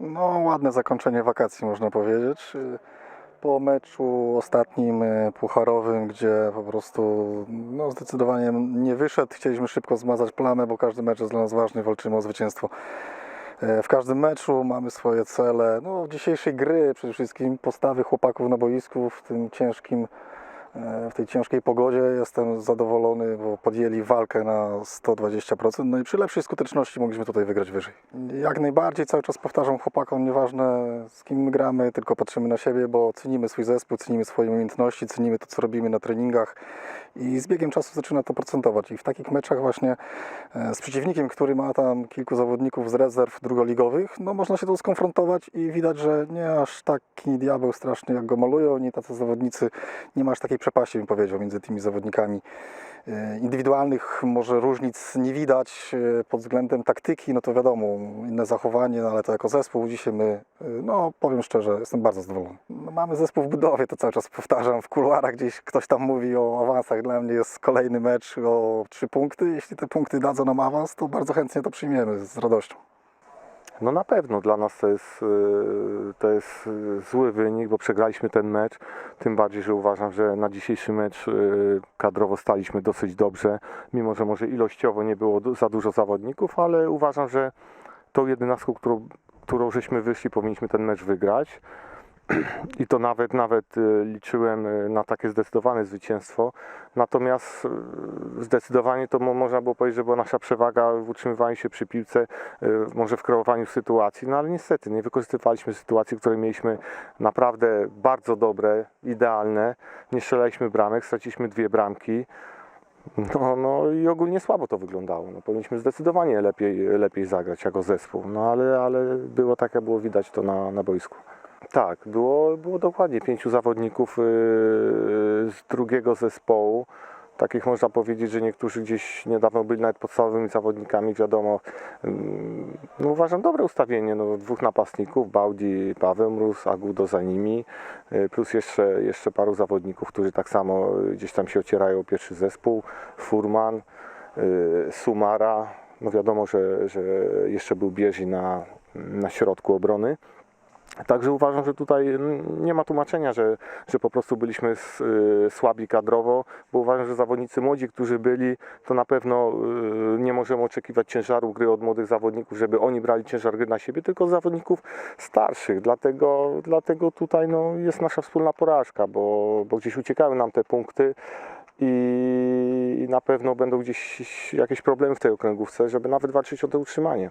No, ładne zakończenie wakacji, można powiedzieć. Y, Po meczu ostatnim y, pucharowym, gdzie po prostu no, zdecydowanie nie wyszedł, chcieliśmy szybko zmazać plamę, bo każdy mecz jest dla nas ważny, walczymy o zwycięstwo. E, W każdym meczu mamy swoje cele. No, dzisiejszej gry przede wszystkim postawy chłopaków na boisku w tym ciężkim, w tej ciężkiej pogodzie jestem zadowolony, bo podjęli walkę na 120%. No i przy lepszej skuteczności mogliśmy tutaj wygrać wyżej. Jak najbardziej cały czas powtarzam chłopakom, nieważne z kim my gramy, tylko patrzymy na siebie, bo cenimy swój zespół, cenimy swoje umiejętności, cenimy to, co robimy na treningach i z biegiem czasu zaczyna to procentować. I w takich meczach właśnie e, z przeciwnikiem, który ma tam kilku zawodników z rezerw drugoligowych, no można się tu skonfrontować i widać, że nie aż taki diabeł straszny, jak go malują, nie tacy zawodnicy, nie ma aż takiej przepaści, bym powiedział, między tymi zawodnikami. E, Indywidualnych może różnic nie widać e, pod względem taktyki, no to wiadomo, inne zachowanie, no ale to jako zespół dzisiaj my, e, no powiem szczerze, jestem bardzo zadowolony. No, mamy zespół w budowie, to cały czas powtarzam, w kuluarach gdzieś ktoś tam mówi o awansach, dla mnie jest kolejny mecz o trzy punkty, jeśli te punkty dadzą nam awans, to bardzo chętnie to przyjmiemy z radością. No na pewno dla nas to jest, y, to jest zły wynik, bo przegraliśmy ten mecz. Tym bardziej, że uważam, że na dzisiejszy mecz y, kadrowo staliśmy dosyć dobrze, mimo że może ilościowo nie było za dużo zawodników, ale uważam, że tą jedenastką, którą, którą żeśmy wyszli, powinniśmy ten mecz wygrać. I to nawet, nawet y, liczyłem y, na takie zdecydowane zwycięstwo. Natomiast y, zdecydowanie to mo- można było powiedzieć, że była nasza przewaga w utrzymywaniu się przy piłce, może w kreowaniu sytuacji, no ale niestety nie wykorzystywaliśmy sytuacji, które mieliśmy naprawdę bardzo dobre, idealne. Nie strzelaliśmy bramek, straciliśmy dwie bramki. No, no i ogólnie słabo to wyglądało. No, powinniśmy zdecydowanie lepiej, lepiej zagrać jako zespół, no ale, ale było tak, jak było widać to na, na boisku. Tak, było, było dokładnie pięciu zawodników yy, z drugiego zespołu. Takich można powiedzieć, że niektórzy gdzieś niedawno byli nawet podstawowymi zawodnikami, wiadomo. Ym, No uważam dobre ustawienie, no, dwóch napastników, Baudi, Paweł Mróz, Agudo za nimi, yy, plus jeszcze, jeszcze paru zawodników, którzy tak samo gdzieś tam się ocierają pierwszy zespół, Furman, yy, Sumara, no wiadomo, że, że jeszcze był Bieży na, na środku obrony. Także uważam, że tutaj nie ma tłumaczenia, że, że po prostu byliśmy y, słabi kadrowo, bo uważam, że zawodnicy młodzi, którzy byli, to na pewno y, nie możemy oczekiwać ciężaru gry od młodych zawodników, żeby oni brali ciężar gry na siebie, tylko od zawodników starszych. Dlatego, dlatego tutaj no, jest nasza wspólna porażka, bo, bo gdzieś uciekały nam te punkty i na pewno będą gdzieś jakieś problemy w tej okręgówce, żeby nawet walczyć o to utrzymanie.